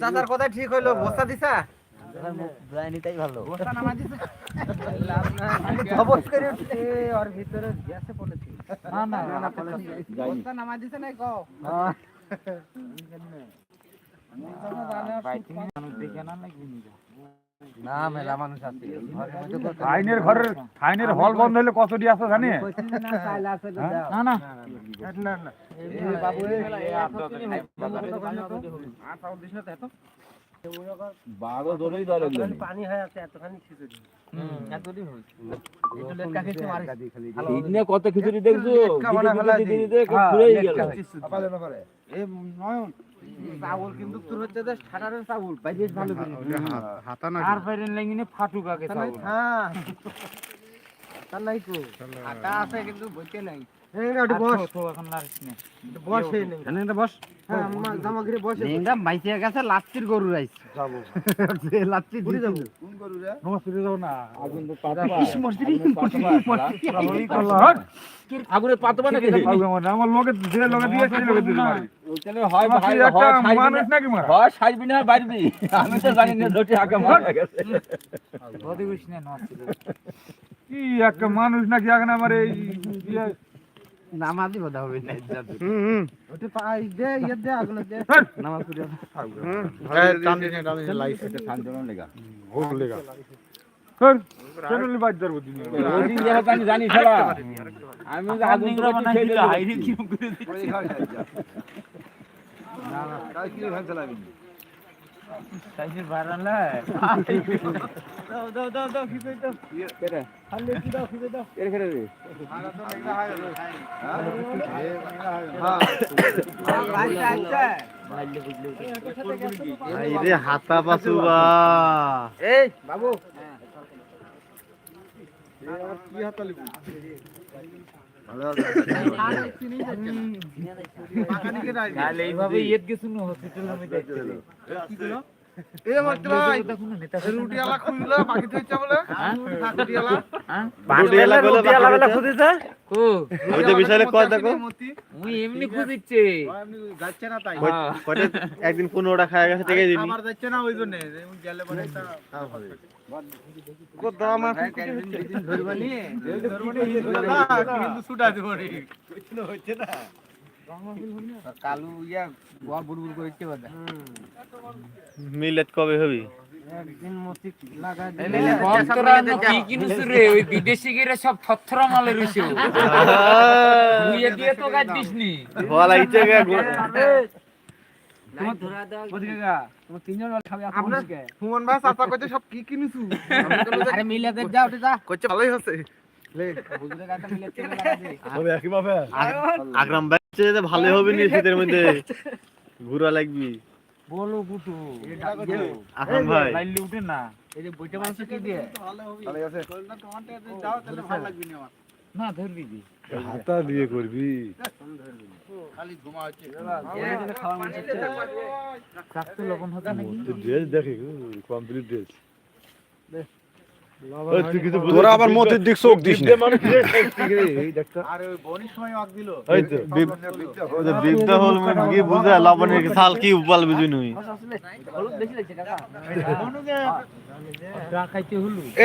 চাচার কথা ঠিক হইল বস্তা দিছা? ভালো বস্তা নামা দিছে? করে উঠছে। ওর ভিতরে গ্যাসে পড়েছে। না না না বস্তা নামা দিছে নাই কও। না। মেলা মানুষ আছে আইনের ঘরের আইনের হল বন্ধ হলে কত দিয়ে আসো জানি? না না। পানি হয়ে আছে এতখানি খিচুড়ি। কত খিচুড়ি দেখছ চাউল কিন্তু তোর হচ্ছে যে সাধারণ চাউল বেশ ভালো করে আর বাইরে লাগিনে ফাটুক আগে হ্যাঁ। তার নাই কো। আটা আছে কিন্তু বইতে নাই। আমি তো জানি না আগে মারা গেছে। কি একটা মানুষ নাকি এখন আমার এই ইয়ে নামাজি বোধ হবে না ওটা পাই দে ইয়ে দে আগুন দে। নামাজ পড়ে কর বাদ দাও দিন ওদিন যারা জানি জানি খেলা। আমি তো আগুন তো খেয়ে দিলাম হাইরে কি হাতা এই বাবু। তাহলে এইভাবে ইয়েত খুঁজেছে কো আমি তো একদিন পনেরোটা খায় গেছে থেকে দিনি যাচ্ছে না ওই জন্য। গেলে পরে তা ধরবানি কিন্তু ছুটা দিব হচ্ছে না। কালু ইয়া বল বুড়বুড় করে ইচ্ছে বাদা। মিলেট কবে হবি? একদিন মতি লাগা কি কিনুছ রে ওই বিদেশি গিরে সব থরথরা মালে রইছে বুইয়ে দিয়ে তো গাছ দিসনি। ভয় লাগছে গে সুমন ভাই? চাচা কইতে সব কি কিনিছু আরে মিলে দে যা ওটা যা কইতে ভালোই হচ্ছে আগ্রাম ব্যাচে যে ভালো হবে নি শীতের মধ্যে ঘুরা লাগবি বলো কুটু আকরাম ভাই। লাইলি উঠে না এই যে বইটা মানুষ কি দিয়ে? ভালো আছে। যাও তাহলে ভালো লাগবে না আমার। না ধরবি দি হাতা দিয়ে করবি। খালি ঘুমা হচ্ছে। খাওয়া মানুষ হচ্ছে। স্বাস্থ্য লবণ হতো নাকি? ড্রেস দেখে কমপ্লিট ড্রেস তোরা আবার মতির দিক চোখ দিস না। আরে ওই বনির সময় আগ দিল। এই তো বিদ্যা হল। মানে কি বুঝা লবণের সাল কি উপাল বুঝি নই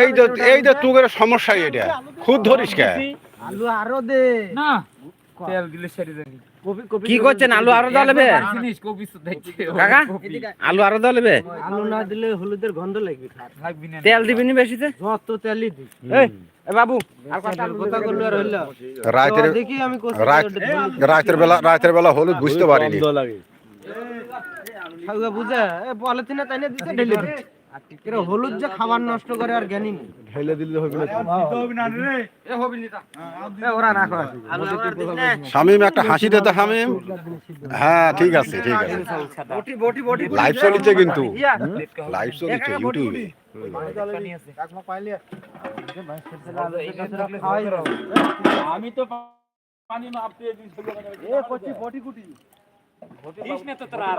এই যে এই যে তোদের সমস্যা এটা। খুদ ধরিস কে? আলু আরও দে। না। তেল দিলে কি করছেন? আলু আরও দাও কাকা? আলু আরও দাও আলু না দিলে হলুদের গন্ধ লাগবে তেল দিবি নি বেশিতে? যত তেলই দি বাবু রাতের দেখি আমি কোথায় রাত রাতের বেলা রাতের বেলা হলুদ বুঝতে পারিনি। খাওয়া বুঝা? এ তাই ঢেলে দিচ্ছে এরা হলুদ যে খাবার নষ্ট করে আর জ্ঞানী নেই। ঢেলে দিলে হবে না এ হবি নি তা। এ ওরা রাখো শামিম একটা হাসি দে তো শামিম। হ্যাঁ ঠিক আছে ঠিক আছে। বটি বটি বটি লাইভ চলিছে কিন্তু। লাইভ চলিছে ইউটিউবে আমি তো পানি মাপ দিয়ে দিই। এ কচি বটি কুটি। দিস না তো তোরা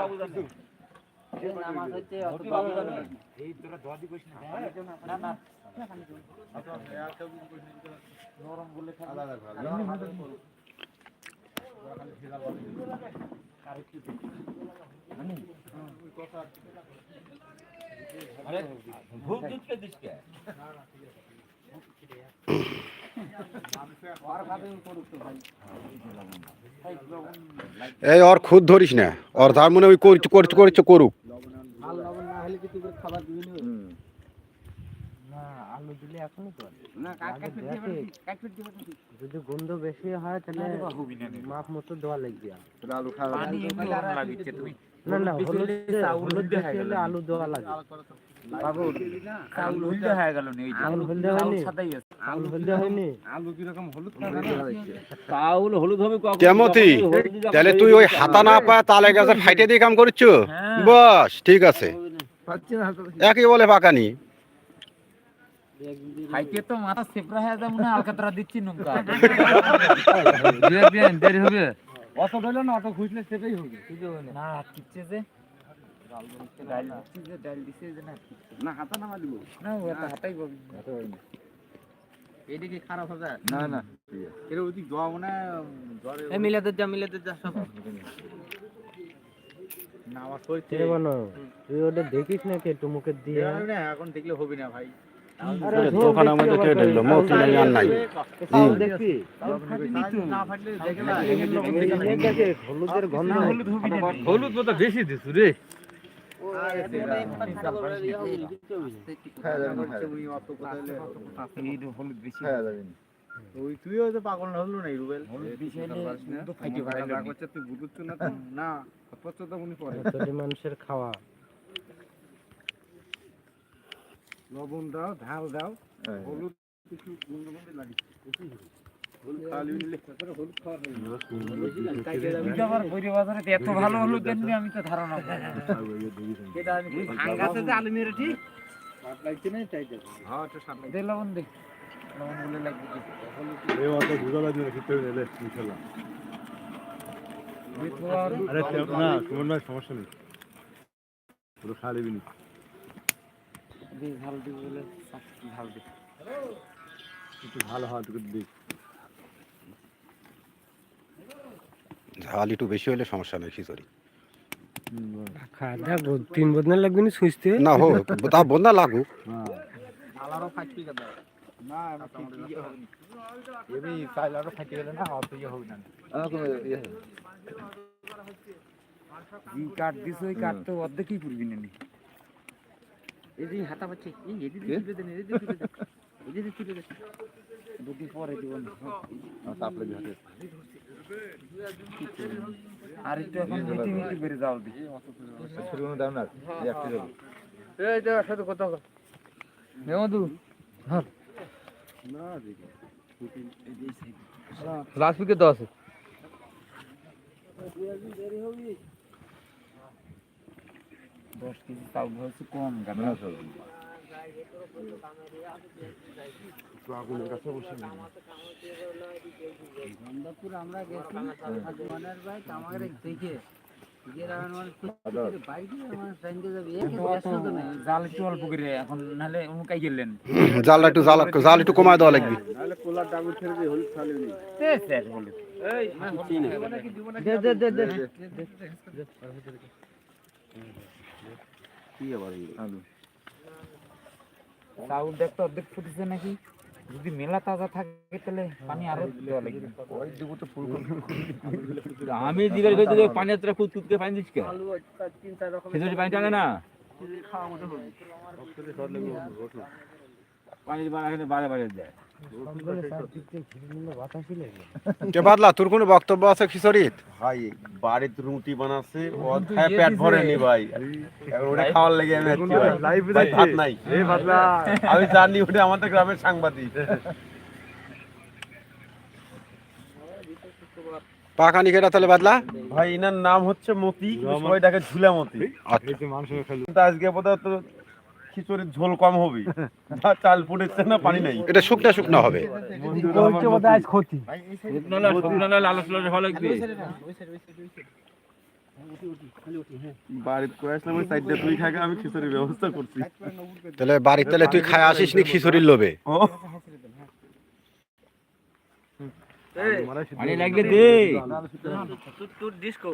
ভূপ এই ওর খুদ ধরিস না। ওর তার মনে ওই করছে করছে করছে করুক ঝাল লবণ না হলে কি তুই করে খাবার দিবি না না আলু দিলে এখনই তো না যদি গন্ধ বেশি হয় তাহলে মাপ মতো দেওয়া লাগবে পানি এমনি গরম লাগিচ্ছে তুমি। না না হলুদ হলে গেল। আলু দেওয়া লাগবে। বাবু চাউল হলদে হয়ে গেল নি। চাউল হলদে হয়নি? আলু হলদে হয়নি। আলু কীরকম হলুদ চাউল হলুদ হবে কখন? কেমতি? তাহলে তুই ওই হাতা না পা তালে গাছের ফাইটে দিয়ে কাম করছ? হ্যাঁ। বস ঠিক আছে। একই বলে পাকানি। খাইতে তো মাথা সেপরা হয়ে যাবে না আলকাতরা দিচ্ছি নৌকা। দেরি হবে। অত ধরলে না অত খুঁজলে সেটাই হবে না কিচ্ছে যে। না না হাতা নামা দিব। না ও একটা হাতাই পাবি এইটা কি খারাপ হবে। না না। এর ওদিক জোয়া মনে জ্বরে এ মিলাতে যা মিলাতে যা সব। না আমার শরীর কে তুই ওটা দেখিস না কে টুমুকে দিয়ে না এখন দেখলে হবে না ভাই দোকানের মধ্যে কে ঢুকলো মতি নাই আর নাই হুম। দেখবি না ফাটলে দেখে না দেখে হলুদের গন্ধ হলুদ বোধ বেশি দিস রে হলুদ বেশি ওই তুইও তো পাগল না হলো না রুবেল হলুদ বেশি ফাইটে ফাইটে করছে তুই বুঝছ না না পছন্দ মনে পড়ে প্রতি মানুষের খাওয়া। লবণ দাও ঝাল দাও হলুদ কিছু গুন্ড লাগে এত ভালো হলুদ আমি তো ধারণা আলু মেরে ঠিক হ্যাঁ। লবণ দে লবণগুলো লাগবে আর আরে না সুমন ভাই সমস্যা নেই পুরো খা লিবি দে ঝাল দিব বলে সব ঝাল একটু ভালো হয় তোকে দিই ঝাল একটু বেশি হলে সমস্যা নেই খিচুড়ি। খাওয়া তিন বদনা লাগবে না সুইচতে না হোক তা বন্যা লাগুক। আলারও ইয়ে না এমনি চাইলে আরও ফাটি গেলে না অত ইয়ে হবে না। জি কাট দিছ ওই কাট তো অর্ধেকই করবি না নি। এই হাতা পাচ্ছে। এই এদিকে তুলে দেন এদিকে তুলে দেন এদিকে তুলে দেন দুদিন পরে দিব না। তারপরে ঘাটে আর একটু এখন মিটি মিটি বেড়ে যাও দি। শুরু দাও না এই একটা দেবো এই যে সাথে কথা মেমদু লাস্ট দাও আছে। দশ কেজি চাউল হয়েছে কম গান গন্ধপুর আমরা গেছি মনের ভাই আমাদের দেখে। তো নাই। জাল একটু জাল একটু জাল একটু কমায় দেওয়া লাগবে। নাহলে কোলার ডাবল ছেড়ে দিয়ে হলুদ খালি নি। বলে দে দে দে দে। কি আবার আলু চাউল দেখতে অর্ধেক ফুটেছে নাকি? যদি মেলা তাজা থাকে তাহলে পানি আরও দেওয়া লাগবে তো আমি জিজ্ঞাসা করতে যে পানি এতটা কুদ কুদকে পানি দিছ কে? খিচুড়ি পানি টানে না? খাওয়া মতো বারে বারে দেয় বাদলা তোর কোনো বক্তব্য আছে খিচুড়িত ভাই বাড়িতে রুটি বানাচ্ছে খায় পেট ভরেনি ভাই। ওটা খাওয়ার লেগে আমি ভাই। ভাত নাই। আমি জানি ওটা আমাদের গ্রামের সাংবাদিক। পাকানি কেটা তাহলে বাদলা? ভাই এনার নাম হচ্ছে মতি সবাই ডাকে ঝুলা মতি আচ্ছা আজকে খিচুড়ির ঝোল কম হবে চাল ফুটেছে না পানি নাই। এটা শুকনা শুকনা হবে। করছি। তাহলে বাড়ির তাহলে তুই খায় আসিস নি খিচুড়ির লোভে। লাগলে দে। তোর ডিস্কো